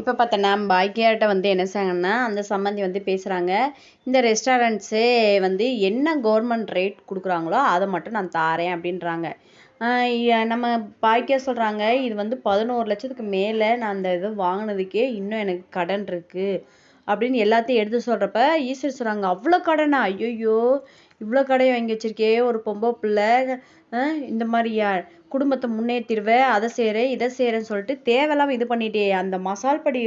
இப்போ பார்த்தோன்னா பாக்கியாட்ட வந்து என்ன செய்யணும்னா அந்த சம்மந்தி வந்து பேசுகிறாங்க இந்த ரெஸ்டாரண்ட்ஸே வந்து என்ன கவர்மெண்ட் ரேட் கொடுக்குறாங்களோ அதை மட்டும் நான் தாரேன் அப்படின்றாங்க. நம்ம பாக்கியா சொல்கிறாங்க இது வந்து பதினோரு லட்சத்துக்கு மேலே நான் அந்த இது வாங்கினதுக்கே இன்னும் எனக்கு கடன் இருக்குது அப்படின்னு எல்லாத்தையும் எடுத்து சொல்கிறப்ப ஈஸ்வர் சொல்கிறாங்க அவ்வளோ கடனா? ஐயோ இவ்வளோ கடையை வாங்கி வச்சிருக்கே ஒரு பொம்பளை பிள்ளை இந்த மாதிரியா குடும்பத்தை முன்னேற்றிடுவேன் அதை செய்கிறேன் இதை செய்கிறேன்னு சொல்லிட்டு தேவையில்லாமல் இது பண்ணிட்டே அந்த மசால் படி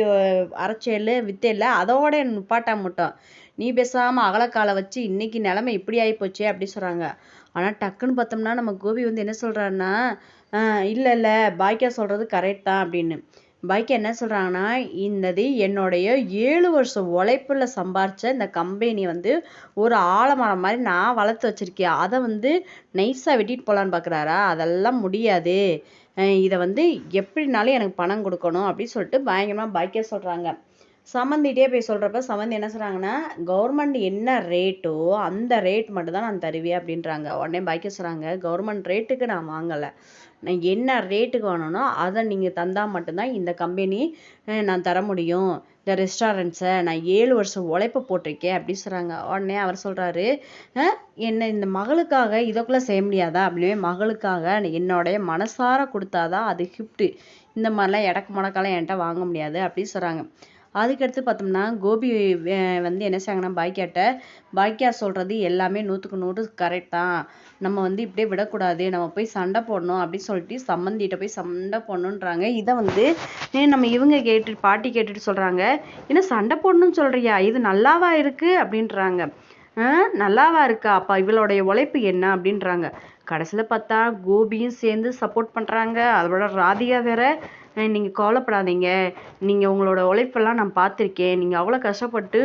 அரைச்சேல் வித்தையில் அதோட நிப்பாட்டா மட்டும் நீ பேசாமல் அகலக்காலை வச்சு இன்னைக்கு நிலமை இப்படி ஆகிப்போச்சே அப்படி சொல்கிறாங்க ஆனால் டக்குன்னு பார்த்தோம்னா நம்ம கோபி வந்து என்ன சொல்கிறாருன்னா இல்லை இல்லை பாக்கியா சொல்கிறது கரெக்ட் தான் அப்படின்னு. பைக் என்ன சொல்கிறாங்கன்னா இந்தது என்னுடைய ஏழு வருஷம் உழைப்பில் சம்பாரித்த இந்த கம்பெனி வந்து ஒரு ஆலமரம் மாதிரி நான் வளர்த்து வச்சுருக்கேன். அதை வந்து நைஸாக வெட்டிட்டு போகலான்னு பார்க்குறாரா அதெல்லாம் முடியாது. இதை வந்து எப்படினாலும் எனக்கு பணம் கொடுக்கணும் அப்படின்னு சொல்லிட்டு பயங்கரமாக பைக்கே சொல்கிறாங்க சம்மந்திகிட்டே போய் சொல்கிறப்ப சம்மந்தி என்ன சொல்கிறாங்கன்னா கவர்மெண்ட் என்ன ரேட்டோ அந்த ரேட் மட்டும் தான் நான் தருவேன் அப்படின்றாங்க. உடனே பாக்கிய சொல்கிறாங்க கவர்மெண்ட் ரேட்டுக்கு நான் வாங்கலை. நான் என்ன ரேட்டுக்கு வாங்கணும்னோ அதை நீங்கள் தந்தால் மட்டும்தான் இந்த கம்பெனி நான் தர முடியும். இந்த ரெஸ்டாரண்ட்ஸை நான் ஏழு வருஷம் உழைப்ப போட்டிருக்கேன் அப்படின்னு சொல்கிறாங்க உடனே அவர் சொல்கிறாரு என்ன இந்த மகளுக்காக இதற்குள்ளே செய்ய முடியாதா? அப்படியே மகளுக்காக என்னுடைய மனசார கொடுத்தாதான் அது கிஃப்ட்டு இந்த மாதிரிலாம் இடக்கு முடக்கெல்லாம் என்கிட்ட வாங்க முடியாது அப்படின்னு சொல்கிறாங்க அதுக்கடுத்து பார்த்தோம்னா கோபி வந்து என்ன செய்யாங்கன்னா பாக்கியாட்ட பாக்கியா சொல்கிறது எல்லாமே நூற்றுக்கு நூறு கரெக்ட் தான். நம்ம வந்து இப்படியே விடக்கூடாது. நம்ம போய் சண்டை போடணும் அப்படின்னு சொல்லிட்டு சம்மந்திகிட்ட போய் சண்டை போடணுன்றாங்க இதை வந்து நம்ம இவங்க கேட்டு பாட்டி கேட்டுட்டு சொல்கிறாங்க என்ன சண்டை போடணும்னு சொல்கிறியா இது நல்லாவா இருக்குது அப்படின்றாங்க. நல்லாவா இருக்கா? அப்பா இவளுடைய உழைப்பு என்ன? அப்படின்றாங்க. கடைசியில் பார்த்தா கோபியும் சேர்ந்து சப்போர்ட் பண்ணுறாங்க அதோட ராதிகா வேற நீங்கள் கவலைப்படாதீங்க. நீங்கள் உங்களோட உழைப்பெல்லாம் நான் பார்த்துருக்கேன். நீங்கள் அவ்வளோ கஷ்டப்பட்டு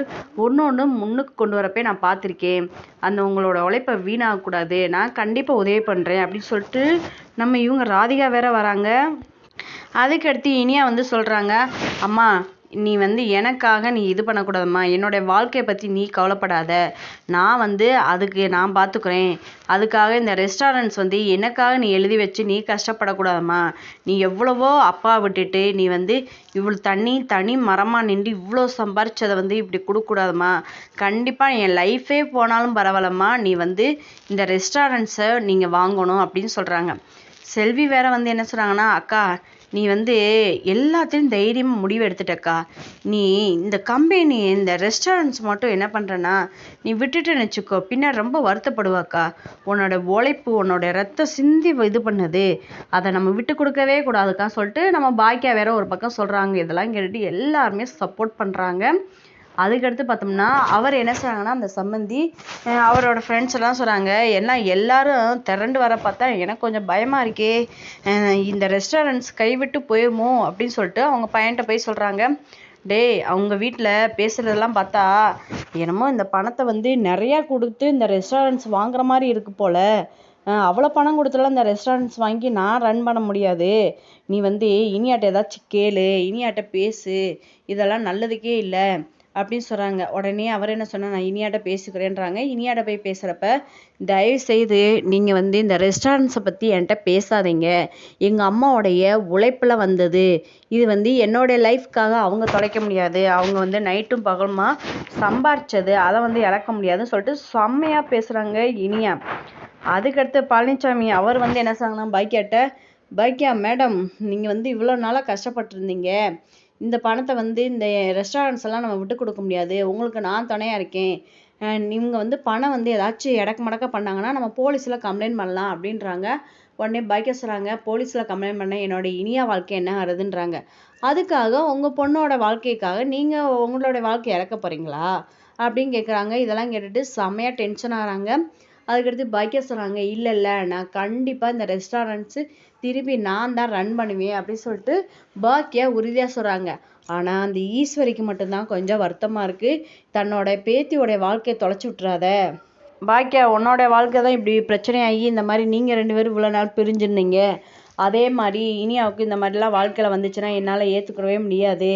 ஒன்று ஒன்று முன்னுக்கு கொண்டு வரப்பே நான் பார்த்துருக்கேன். அந்த உங்களோட உழைப்பை வீணாகக்கூடாது நான் கண்டிப்பாக உதவி பண்ணுறேன் அப்படின்னு சொல்லிட்டு நம்ம இவங்க ராதிகா வேற வராங்க. அதுக்கடுத்து இனியா வந்து சொல்கிறாங்க அம்மா நீ வந்து எனக்காக நீ இது பண்ணக்கூடாதும்மா. என்னுடைய வாழ்க்கையை பற்றி நீ கவலைப்படாத. நான் வந்து அதுக்கு நான் பார்த்துக்குறேன் அதுக்காக இந்த ரெஸ்டாரண்ட்ஸ் வந்து எனக்காக நீ எழுதி வச்சு நீ கஷ்டப்படக்கூடாதும்மா. நீ எவ்வளவோ அப்பா விட்டுட்டு நீ வந்து இவ்வளோ தண்ணி தனி மரமாக நின்று இவ்வளோ சம்பாரிச்சதை வந்து இப்படி கொடுக்கக்கூடாதும்மா. கண்டிப்பாக என் லைஃபே போனாலும் பரவாயில்லம்மா. நீ வந்து இந்த ரெஸ்டாரண்ட்ஸை நீங்கள் வாங்கணும் அப்படின்னு சொல்கிறாங்க செல்வி வேற வந்து என்ன சொல்கிறாங்கன்னா அக்கா நீ வந்து எல்லாத்தையும் தைரியமாக முடிவு எடுத்துட்டக்கா. நீ இந்த கம்பெனி இந்த ரெஸ்டாரண்ட்ஸ் மட்டும் என்ன பண்ணுறேன்னா நீ விட்டுட்டு வச்சுக்கோ. பின்னாடி ரொம்ப வருத்தப்படுவாக்கா. உன்னோட உழைப்பு உன்னோட ரத்த சிந்தி இது பண்ணது. அதை நம்ம விட்டு கொடுக்கவே கூடாதுக்கா சொல்லிட்டு நம்ம பாக்கியா வேற ஒரு பக்கம் சொல்கிறாங்க இதெல்லாம் கேட்டுட்டு எல்லாருமே சப்போர்ட் பண்ணுறாங்க அதுக்கடுத்து பார்த்தோம்னா அவர் என்ன சொல்கிறாங்கன்னா அந்த சம்மந்தி அவரோட ஃப்ரெண்ட்ஸ் எல்லாம் சொல்கிறாங்க எல்லாம் எல்லாரும் திரண்டு வர பார்த்தா எனக்கு கொஞ்சம் பயமாக இருக்கே. இந்த ரெஸ்டாரண்ட்ஸ் கைவிட்டு போயிருமோ? அப்படின்னு சொல்லிட்டு அவங்க பையன்கிட்ட போய் சொல்கிறாங்க டேய் அவங்க வீட்டில் பேசுகிறதெல்லாம் பார்த்தா என்னமோ இந்த பணத்தை வந்து நிறையா கொடுத்து இந்த ரெஸ்டாரண்ட்ஸ் வாங்குற மாதிரி இருக்கு போல். அவ்வளோ பணம் கொடுத்துலாம் இந்த ரெஸ்டாரண்ட்ஸ் வாங்கி நான் ரன் பண்ண முடியாது. நீ வந்து இனியாட்ட ஏதாச்சும் கேளு இனியாட்ட பேசு. இதெல்லாம் நல்லதுக்கே இல்லை. அப்படின்னு சொல்கிறாங்க உடனே அவர் என்ன சொன்னால் நான் இனியாட்ட பேசிக்கிறேன்றாங்க. இனியாட்ட போய் பேசுகிறப்ப தயவு செய்து நீங்கள் வந்து இந்த ரெஸ்டாரண்ட்ஸை பற்றி என்கிட்ட பேசாதீங்க. எங்கள் அம்மாவுடைய உழைப்பில் வந்தது. இது வந்து என்னுடைய லைஃப்க்காக அவங்க தொலைக்க முடியாது. அவங்க வந்து நைட்டும் பகலுமா சம்பாரிச்சது. அதை வந்து இழக்க முடியாதுன்னு சொல்லிட்டு செம்மையாக பேசுகிறாங்க இனியா. அதுக்கடுத்து பழனிசாமி அவர் வந்து என்ன சொன்னாங்கன்னா பைக்கியாட்ட பைக்கியா மேடம் நீங்கள் வந்து இவ்வளோ நாளாக கஷ்டப்பட்டுருந்தீங்க. இந்த பணத்தை வந்து இந்த ரெஸ்டாரண்ட்ஸ் எல்லாம் நம்ம விட்டு கொடுக்க முடியாது. உங்களுக்கு நான் துணையாக இருக்கேன். இவங்க வந்து பணம் வந்து ஏதாச்சும் இடக்கு மடக்க பண்ணாங்கன்னா நம்ம போலீஸில் கம்ப்ளைண்ட் பண்ணலாம் அப்படின்றாங்க. உடனே பைக்க சொல்கிறாங்க போலீஸில் கம்ப்ளைண்ட் பண்ண என்னோட இனியா வாழ்க்கை என்ன ஆகுதுன்றாங்க. அதுக்காக உங்கள் பொண்ணோட வாழ்க்கைக்காக நீங்கள் உங்களோட வாழ்க்கை இறக்க போகிறீங்களா அப்படின்னு கேட்குறாங்க இதெல்லாம் கேட்டுட்டு செம்மையாக டென்ஷன் ஆகிறாங்க. அதுக்கடுத்து பாக்கியா சொல்கிறாங்க இல்லை இல்லை நான் கண்டிப்பாக இந்த ரெஸ்டாரண்ட்ஸு திருப்பி நான் தான் ரன் பண்ணுவேன் அப்படின்னு சொல்லிட்டு பாக்கியா உறுதியாக சொல்கிறாங்க ஆனால் அந்த ஈஸ்வரிக்கு மட்டும்தான் கொஞ்சம் வருத்தமாக இருக்குது தன்னோட பேத்தியோடைய வாழ்க்கையை தொலைச்சி விட்றாத பாக்கியா உன்னோட வாழ்க்கை தான் இப்படி பிரச்சனையாகி இந்த மாதிரி நீங்கள் ரெண்டு பேரும் இவ்வளோ நாள் பிரிஞ்சிருந்தீங்க. அதே மாதிரி இனியாவுக்கு இந்த மாதிரிலாம் வாழ்க்கையில் வந்துச்சுன்னா என்னால் ஏற்றுக்கவே முடியாது.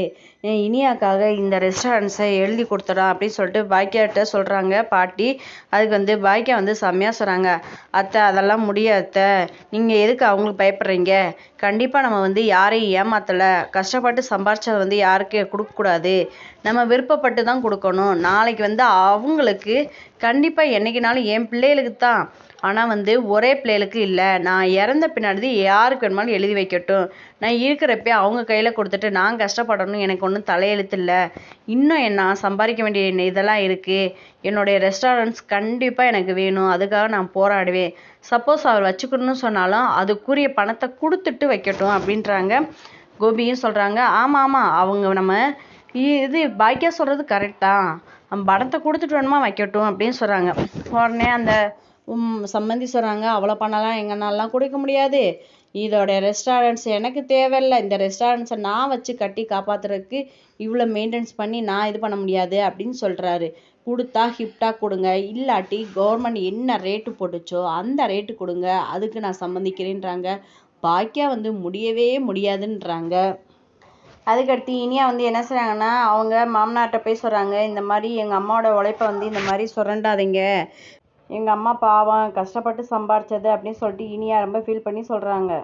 என் இனியாக்காக இந்த ரெஸ்டாரண்ட்ஸை எழுதி கொடுத்துடா அப்படின்னு சொல்லிட்டு பாக்கியாட்ட சொல்கிறாங்க பாட்டி. அதுக்கு வந்து பாக்கியா வந்து செம்மையாக சொல்கிறாங்க அத்தை அதெல்லாம் முடியாது அத்தை. நீங்கள் எதுக்கு அவங்களுக்கு பயப்படுறீங்க? கண்டிப்பாக நம்ம வந்து யாரையும் ஏமாத்தலை. கஷ்டப்பட்டு சம்பாரிச்சதை வந்து யாருக்கு கொடுக்கக்கூடாது நம்ம விருப்பப்பட்டு தான் கொடுக்கணும். நாளைக்கு வந்து அவங்களுக்கு கண்டிப்பாக என்றைக்குனாலும் என் பிள்ளைகளுக்கு தான் ஆனால் வந்து ஒரே பிள்ளைகளுக்கு இல்லை. நான் இறந்த பின்னாடி யாருக்கு வேணுமாலும் எழுதி வைக்கட்டும். நான் இருக்கிறப்பே அவங்க கையில் கொடுத்துட்டு நான் கஷ்டப்படணும் எனக்கு ஒன்றும் தலையெழுத்து இல்லை. இன்னும் என்ன நான் சம்பாதிக்க வேண்டிய இதெல்லாம் இருக்குது என்னுடைய ரெஸ்டாரண்ட்ஸ் கண்டிப்பாக எனக்கு வேணும். அதுக்காக நான் போராடுவேன். சப்போஸ் அவர் வச்சுக்கணும்னு சொன்னாலும் அதுக்குரிய பணத்தை கொடுத்துட்டு வைக்கட்டும் அப்படின்றாங்க. கோபியும் சொல்கிறாங்க ஆமாம் ஆமாம் அவங்க நம்ம இது பாக்கியா சொல்கிறது கரெக்டாக நம்ம பணத்தை கொடுத்துட்டு வேணுமா வைக்கட்டும்? அப்படின்னு சொல்கிறாங்க உடனே அந்த சம்மந்தி சொல்கிறாங்க அவ்வளோ பணம்லாம் எங்கனாலலாம் கொடுக்க முடியாது. இதோட ரெஸ்டாரண்ட்ஸ் எனக்கு தேவையில்லை. இந்த ரெஸ்டாரண்ட்ஸை நான் வச்சு கட்டி காப்பாற்றுறதுக்கு இவ்வளோ மெயின்டெனன்ஸ் பண்ணி நான் இது பண்ண முடியாது அப்படின்னு சொல்கிறாரு கொடுத்தா ஹிப்டாக கொடுங்க. இல்லாட்டி கவர்மெண்ட் என்ன ரேட்டு போட்டுச்சோ அந்த ரேட்டு கொடுங்க. அதுக்கு நான் சம்மந்திக்கிறேன்றாங்க. பாக்கியா வந்து முடியவே முடியாதுன்றாங்க. அதுக்கடுத்து இனியா வந்து என்ன செய்கிறாங்கன்னா அவங்க மாமனார்ட்ட போய் சொல்கிறாங்க இந்த மாதிரி எங்கள் அம்மாவோட உழைப்பை வந்து இந்த மாதிரி சுரண்டாதீங்க. எங்கள் அம்மா பாவம் கஷ்டப்பட்டு சம்பாரித்தது அப்படின்னு சொல்லிட்டு இனியா ரொம்ப ஃபீல் பண்ணி சொல்கிறாங்க